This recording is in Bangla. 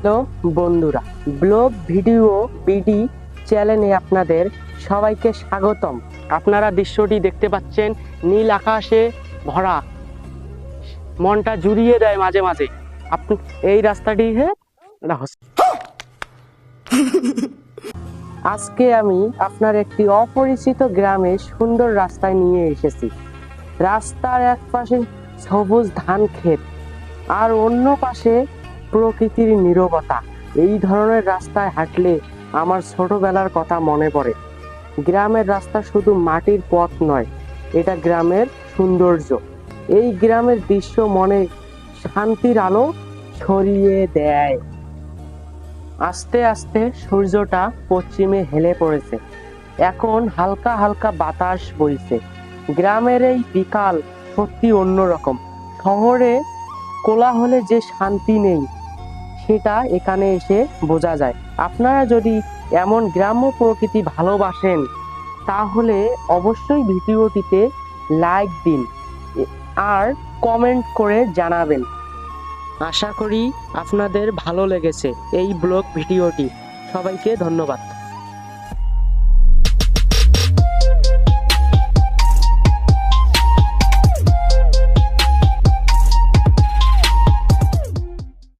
হ্যালো বন্ধুরা, ব্লগ, ভিডিও, বিডি চ্যানেলে আপনাদের সবাইকে স্বাগতম। আপনারা দৃশ্যটি দেখতে পাচ্ছেন, নীল আকাশে ভরা। মনটা জুড়িয়ে দেয় মাঝে মাঝে। আপনি, এই রাস্তাটি হে আজকে আমি আপনার একটি অপরিচিত গ্রামে সুন্দর রাস্তায় নিয়ে এসেছি। রাস্তার এক পাশে সবুজ ধান ক্ষেত, আর অন্য পাশে প্রকৃতির নীরবতা। এই ধরনের রাস্তায় হাঁটলে আমার ছোটবেলার কথা মনে পড়ে। গ্রামের রাস্তা শুধু মাটির পথ নয়, এটা গ্রামের সৌন্দর্য। এই গ্রামের দৃশ্য মনে শান্তির আলো ছড়িয়ে দেয়। আস্তে আস্তে সূর্যটা পশ্চিমে হেলে পড়েছে। এখন হালকা হালকা বাতাস বইছে। গ্রামের এই বিকাল সত্যি অন্যরকম। শহরে কোলাহলে যে শান্তি নেই সেটা এখানে এসে বোঝা যায়। আপনারা যদি এমন গ্রাম্য প্রকৃতি ভালোবাসেন, তাহলে অবশ্যই ভিডিওটিতে লাইক দিন আর কমেন্ট করে জানাবেন। আশা করি আপনাদের ভালো লেগেছে এই ব্লগ ভিডিওটি। সবাইকে ধন্যবাদ।